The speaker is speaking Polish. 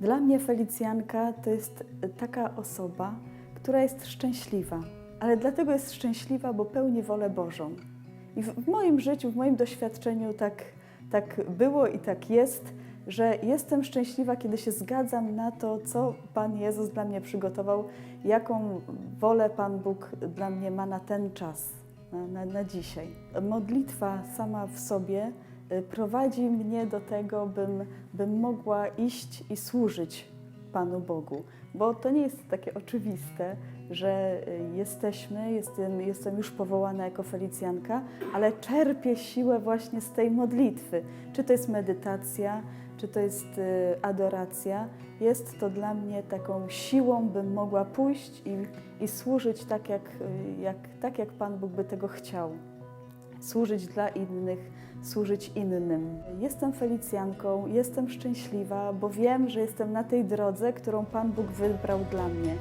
Dla mnie Felicjanka to jest taka osoba, która jest szczęśliwa, ale dlatego jest szczęśliwa, bo pełni wolę Bożą. I w, moim życiu, w moim doświadczeniu tak, tak było i tak jest, że jestem szczęśliwa, kiedy się zgadzam na to, co Pan Jezus dla mnie przygotował, jaką wolę Pan Bóg dla mnie ma na ten czas, na, na, na dzisiaj. Modlitwa sama w sobie prowadzi mnie do tego, bym, bym mogła iść i służyć Panu Bogu, bo to nie jest takie oczywiste, że y, jesteśmy, jestem, jestem już powołana jako Felicjanka, ale czerpię siłę właśnie z tej modlitwy. Czy to jest medytacja, czy to jest y, adoracja, jest to dla mnie taką siłą, bym mogła pójść i, i służyć tak jak, y, jak, tak, jak Pan Bóg by tego chciał służyć dla innych, służyć innym. Jestem Felicjanką, jestem szczęśliwa, bo wiem, że jestem na tej drodze, którą Pan Bóg wybrał dla mnie.